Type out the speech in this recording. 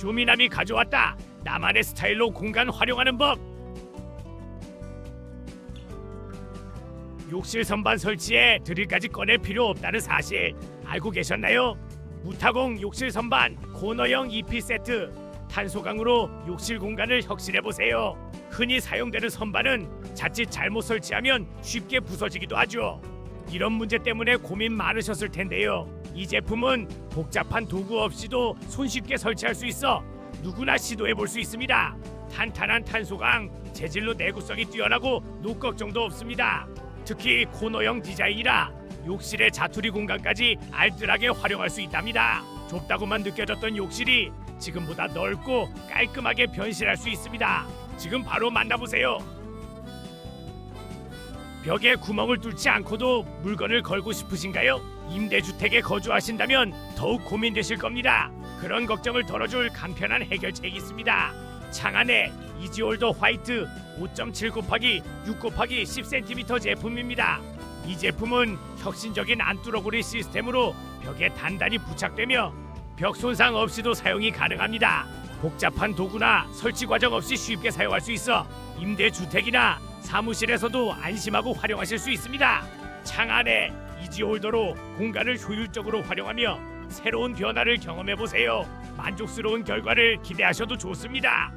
쇼미남이 가져왔다. 나만의 스타일로 공간 활용하는 법. 욕실 선반 설치에 드릴까지 꺼낼 필요 없다는 사실 알고 계셨나요? 무타공 욕실 선반 코너형 EP 세트 탄소강으로 욕실 공간을 혁신해 보세요. 흔히 사용되는 선반은 자칫 잘못 설치하면 쉽게 부서지기도 하죠. 이런 문제 때문에 고민 많으셨을 텐데요. 이 제품은 복잡한 도구 없이도 손쉽게 설치할 수 있어 누구나 시도해 볼 수 있습니다. 탄탄한 탄소강, 재질로 내구성이 뛰어나고 녹 걱정도 없습니다. 특히 코너형 디자인이라 욕실의 자투리 공간까지 알뜰하게 활용할 수 있답니다. 좁다고만 느껴졌던 욕실이 지금보다 넓고 깔끔하게 변신할 수 있습니다. 지금 바로 만나보세요. 벽에 구멍을 뚫지 않고도 물건을 걸고 싶으신가요? 임대주택에 거주하신다면 더욱 고민되실 겁니다. 그런 걱정을 덜어줄 간편한 해결책이 있습니다. 창안에 이지올더 화이트 5.7 곱하기 6 곱하기 10cm 제품입니다. 이 제품은 혁신적인 안뚜러구리 시스템으로 벽에 단단히 부착되며 벽 손상 없이도 사용이 가능합니다. 복잡한 도구나 설치 과정 없이 쉽게 사용할 수 있어 임대주택이나 사무실에서도 안심하고 활용하실 수 있습니다. 창 안에 이지 홀더로 공간을 효율적으로 활용하며 새로운 변화를 경험해 보세요. 만족스러운 결과를 기대하셔도 좋습니다.